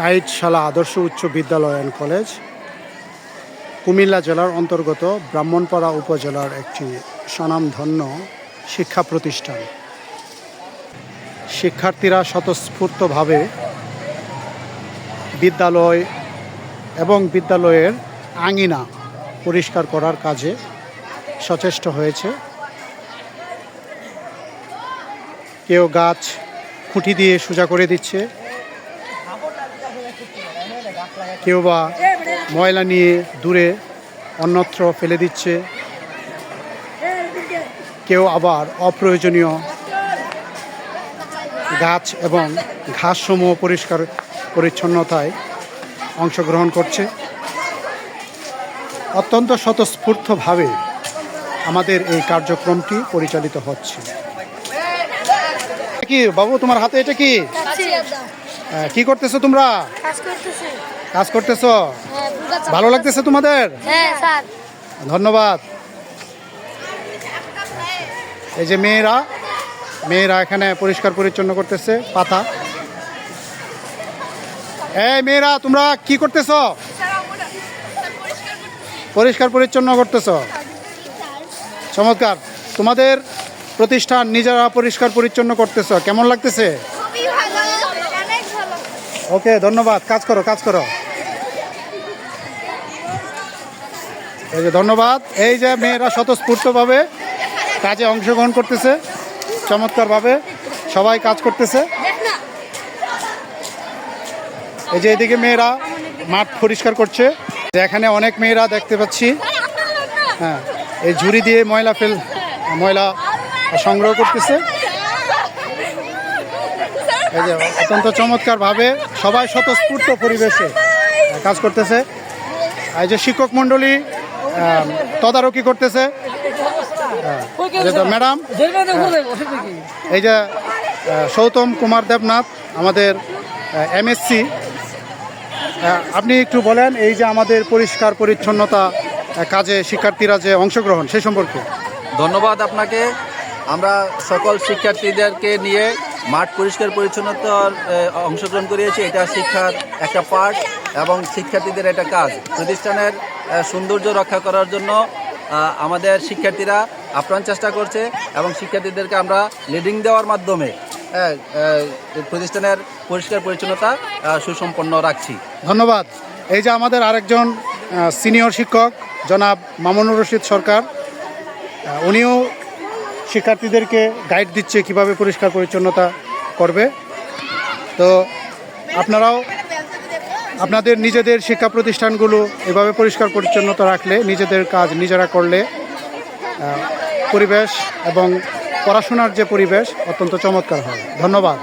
শাহিদ শালা আদর্শ উচ্চ বিদ্যালয় অ্যান্ড কলেজ, কুমিল্লা জেলার অন্তর্গত ব্রাহ্মণপাড়া উপজেলার একটি স্বনামধন্য শিক্ষা প্রতিষ্ঠান। শিক্ষার্থীরা স্বতঃস্ফূর্তভাবে বিদ্যালয় এবং বিদ্যালয়ের আঙিনা পরিষ্কার করার কাজে সচেষ্ট হয়েছে। কেউ গাছ খুঁটি দিয়ে সোজা করে দিচ্ছে কেউ বা ময়লা নিয়ে দূরে অন্যত্র ফেলে দিচ্ছে। কেউ আবার অপ্রয়োজনীয় গাছ এবং ঘাসসমূহ পরিষ্কার পরিচ্ছন্নতায় অংশগ্রহণ করছে। অত্যন্ত স্বতঃস্ফূর্তভাবে আমাদের এই কার্যক্রমটি পরিচালিত হচ্ছে। কি? বাবু, তোমার হাতে এটা কি? কি করতেছো তোমরা? কাজ করতেছে। হ্যাঁ ভালো লাগতেছে তোমাদের? হ্যাঁ ধন্যবাদ। এই যে মেয়েরা মেয়েরা এখানে পরিষ্কার পরিচ্ছন্ন করতেছে পাতা। এই মেয়েরা তোমরা কি করতেছ? পরিষ্কার পরিচ্ছন্ন করতেছ? চমৎকার। তোমাদের প্রতিষ্ঠান নিজেরা পরিষ্কার পরিচ্ছন্ন করতেছ। কেমন লাগতেছে খুবই ভালো অনেক ভালো ওকে, ধন্যবাদ। কাজ করো কাজ করো। এই যে ধন্যবাদ। এই যে মেয়েরা স্বতঃস্ফূর্তভাবে কাজে অংশগ্রহণ করতেছে, চমৎকারভাবে সবাই কাজ করতেছে। এই যে এদিকে মেয়েরা মাঠ পরিষ্কার করছে। এখানে অনেক মেয়েরা দেখতে পাচ্ছি। হ্যাঁ এই ঝুড়ি দিয়ে ময়লা ফেল ময়লা সংগ্রহ করতেছে। এই যে অত্যন্ত চমৎকারভাবে সবাই স্বতঃস্ফূর্ত পরিবেশে কাজ করতেছে। এই যে শিক্ষক মণ্ডলী তদারকি করতেছে। ম্যাডাম এই যে সৌতম কুমার দেবনাথ, আমাদের এমএসসি আপনি একটু বলেন, এই যে আমাদের পরিষ্কার পরিচ্ছন্নতা কাজে শিক্ষার্থীরা যে অংশগ্রহণ, সে সম্পর্কে। ধন্যবাদ আপনাকে। আমরা সকল শিক্ষার্থীদেরকে নিয়ে মাঠ পরিষ্কার পরিচ্ছন্নতার অংশগ্রহণ করিয়েছি। এটা শিক্ষার একটা পার্ট এবং শিক্ষার্থীদের একটা কাজ। প্রতিষ্ঠানের সৌন্দর্য রক্ষা করার জন্য আমাদের শিক্ষার্থীরা আপ্রাণ চেষ্টা করছে এবং শিক্ষার্থীদেরকে আমরা লিডিং দেওয়ার মাধ্যমে প্রতিষ্ঠানের পরিষ্কার পরিচ্ছন্নতা সুসম্পন্ন রাখছি। ধন্যবাদ। এই যে আমাদের আরেকজন সিনিয়র শিক্ষক, জনাব মামুনুর রশিদ সরকার উনিও শিক্ষার্থীদেরকে গাইড দিচ্ছে কীভাবে পরিষ্কার পরিচ্ছন্নতা করবে। তো আপনারাও আপনাদের নিজেদের শিক্ষা প্রতিষ্ঠানগুলো এভাবে পরিষ্কার পরিচ্ছন্নতা রাখলে, নিজেদের কাজ নিজেরা করলে পরিবেশ এবং পড়াশোনার যে পরিবেশ অত্যন্ত চমৎকার হয় ধন্যবাদ।